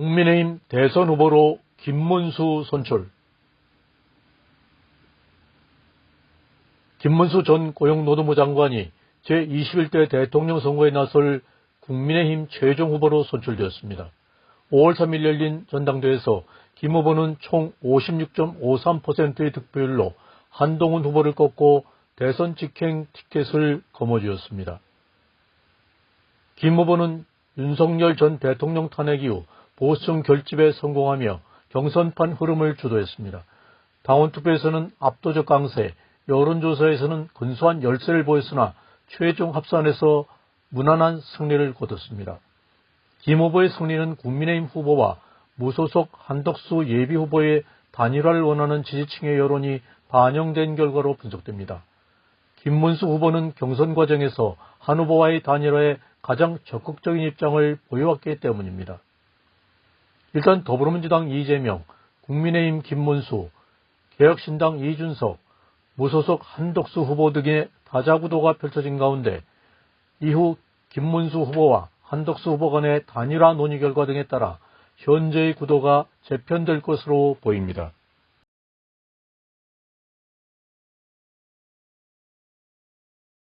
국민의힘 대선 후보로 김문수 선출. 김문수 전 고용노동부 장관이 제21대 대통령 선거에 나설 국민의힘 최종 후보로 선출되었습니다. 5월 3일 열린 전당대회에서 김 후보는 총 56.53%의 득표율로 한동훈 후보를 꺾고 대선 직행 티켓을 거머쥐었습니다. 김 후보는 윤석열 전 대통령 탄핵 이후 보수층 결집에 성공하며 경선판 흐름을 주도했습니다. 당원 투표에서는 압도적 강세, 여론조사에서는 근소한 열세를 보였으나 최종 합산에서 무난한 승리를 거뒀습니다. 김 후보의 승리는 국민의힘 후보와 무소속 한덕수 예비 후보의 단일화를 원하는 지지층의 여론이 반영된 결과로 분석됩니다. 김문수 후보는 경선 과정에서 한 후보와의 단일화에 가장 적극적인 입장을 보여왔기 때문입니다. 일단 더불어민주당 이재명, 국민의힘 김문수, 개혁신당 이준석, 무소속 한덕수 후보 등의 다자구도가 펼쳐진 가운데 이후 김문수 후보와 한덕수 후보 간의 단일화 논의 결과 등에 따라 현재의 구도가 재편될 것으로 보입니다.